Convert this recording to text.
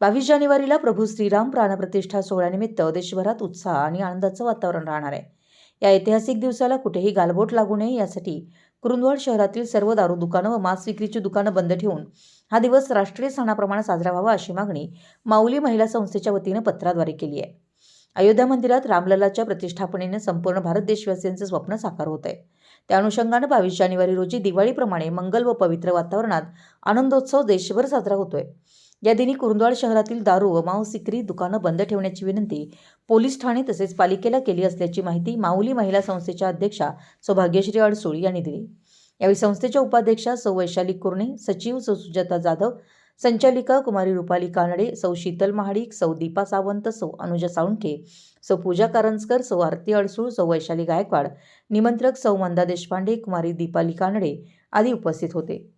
बावीस जानेवारीला प्रभू श्रीराम प्राणप्रतिष्ठा सोहळ्यानिमित्त देशभरात उत्साह आणि आनंदाचं वातावरण राहणार आहे. या ऐतिहासिक दिवसाला कुठेही गालबोट लागू नये यासाठी कुरुंदवाड शहरातील सर्व दारू दुकानं व मांस विक्रीची दुकानं बंद ठेवून हा दिवस राष्ट्रीय सणाप्रमाणे साजरा व्हावा अशी मागणी माऊली महिला संस्थेच्या वतीनं पत्राद्वारे केली आहे. अयोध्या मंदिरात रामललाच्या प्रतिष्ठापनेनं संपूर्ण भारत देशवासियांचं स्वप्न साकार होत आहे त्या अनुषंगानं बावीस जानेवारी रोजी दिवाळीप्रमाणे मंगल व पवित्र वातावरणात आनंदोत्सव देशभर साजरा होतोय. या दिनी कुरुंदवाड शहरातील दारू व मांस विक्री दुकानं बंद ठेवण्याची विनंती पोलीस ठाणे तसेच पालिकेला केली असल्याची माहिती माऊली महिला संस्थेच्या अध्यक्षा सौभाग्यश्री अडसूळ यांनी दिली. यावेळी संस्थेच्या उपाध्यक्षा सौ वैशाली कुर्णे सचिव सौ सुजाता जाधव संचालिका कुमारी रुपाली कानडे सौ शीतल महाडिक सौ दीपा सावंत सौ अनुजा साळुंखे सौ पूजा कारंजकर सौ आरती अडसूळ सौ वैशाली गायकवाड निमंत्रक सौ मंदा देशपांडे कुमारी दीपाली कानडे आदी उपस्थित होते.